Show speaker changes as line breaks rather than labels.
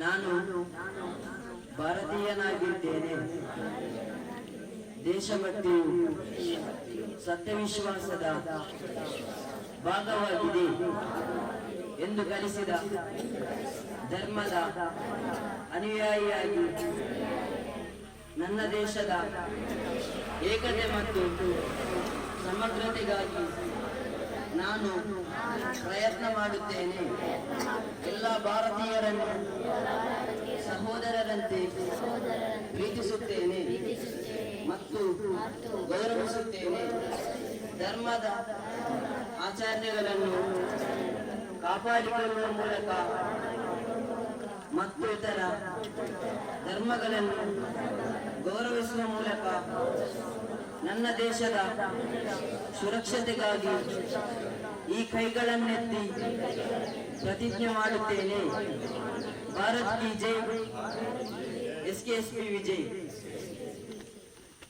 ನಾನು ಭಾರತೀಯನಾಗಿದ್ದೇನೆ. ದೇಶಭಕ್ತಿಯು ಸತ್ಯವಿಶ್ವಾಸದ ಭಾಗವಾಗಿದೆ ಎಂದು ಕಲಿಸಿದ ಧರ್ಮದ ಅನುಯಾಯಿಯಾಗಿ ನನ್ನ ದೇಶದ ಏಕತೆ ಮತ್ತು ಸಮಗ್ರತೆಗಾಗಿ ನಾನು ಪ್ರಯತ್ನ ಮಾಡುತ್ತೇನೆ. ಎಲ್ಲ ಭಾರತೀಯರನ್ನು ಸಹೋದರರಂತೆ ಪ್ರೀತಿಸುತ್ತೇನೆ ಮತ್ತು ಗೌರವಿಸುತ್ತೇನೆ. ಧರ್ಮದ ಆಚಾರ್ಯಗಳನ್ನು ಕಾಪಾಡಿಕೊಳ್ಳುವ ಮೂಲಕ ಮತ್ತು ಇತರ ಧರ್ಮಗಳನ್ನು ಗೌರವಿಸುವ ಮೂಲಕ ನನ್ನ ದೇಶದ ಸುರಕ್ಷತೆಗಾಗಿ ಈ ಕೈಗಳನ್ನೆತ್ತಿ प्रतिज्ञा मानते ने भारत की जय। इसके एसपी विजय।